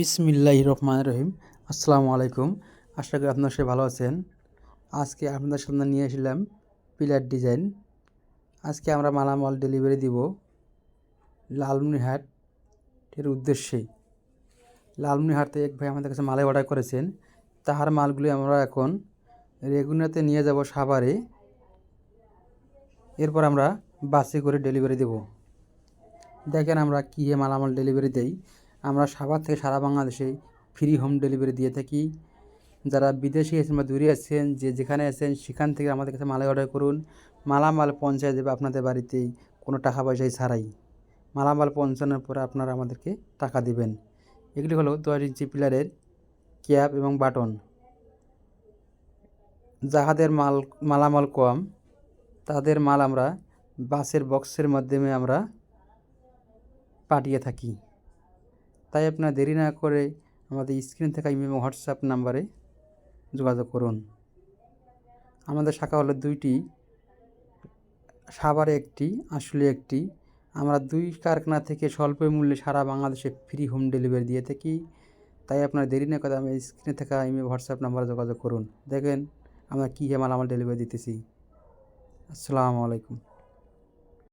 বিসমিল্লাহ রহমান রহিম। আসসালামু আলাইকুম। আশা করি আপনার সে ভালো আছেন। আজকে আপনাদের সামনে নিয়ে এসেছিলাম পিলার ডিজাইন। আজকে আমরা মালামাল ডেলিভারি দিব লালমনিহাটের উদ্দেশ্যে। লালমনিহাটে এক ভাই আমাদের কাছে মালে অর্ডার করেছেন। তাহার মালগুলি আমরা এখন রেগুনাতে নিয়ে যাব সাভারে। এরপর আমরা বাসে করে ডেলিভারি দেব। দেখেন আমরা কী মালামাল ডেলিভারি দেই। আমরা সাভার থেকে সারা বাংলাদেশে ফ্রি হোম ডেলিভারি দিয়ে থাকি। যারা বিদেশে আছেন বা দূরে আছেন, যে যেখানে আছেন, সেখান থেকে আমাদের কাছে মালা অর্ডার করুন। মালামাল পৌঁছায় দেবে আপনাদের বাড়িতেই কোনো টাকা পয়সাই ছাড়াই। মালামাল পৌঁছানোর পরে আপনারা আমাদেরকে টাকা দিবেন। এগুলি হলো দশ ইঞ্চি পিলারের ক্যাপ এবং বাটন। যাহাদের মাল, মালামাল কম, তাদের মাল আমরা বাসের বক্সের মাধ্যমে আমরা পাঠিয়ে থাকি। তাই আপনার দেরি না করে আমাদের স্ক্রিন থাকা ইমেল হোয়াটসঅ্যাপ নাম্বারে যোগাযোগ করুন। আমাদের শাখা হলো দুইটি, সাভারে একটি আসলে একটি। আমরা দুই কারখানা থেকে স্বল্প মূল্যে সারা বাংলাদেশে ফ্রি হোম ডেলিভারি দিয়ে থাকি। তাই আপনার দেরি না করে আমি স্ক্রিনে থাকা ইমেল হোয়াটসঅ্যাপ নাম্বারে যোগাযোগ করুন। দেখেন আমরা কী মালামাল ডেলিভারি দিতেছি। আসসালামু আলাইকুম।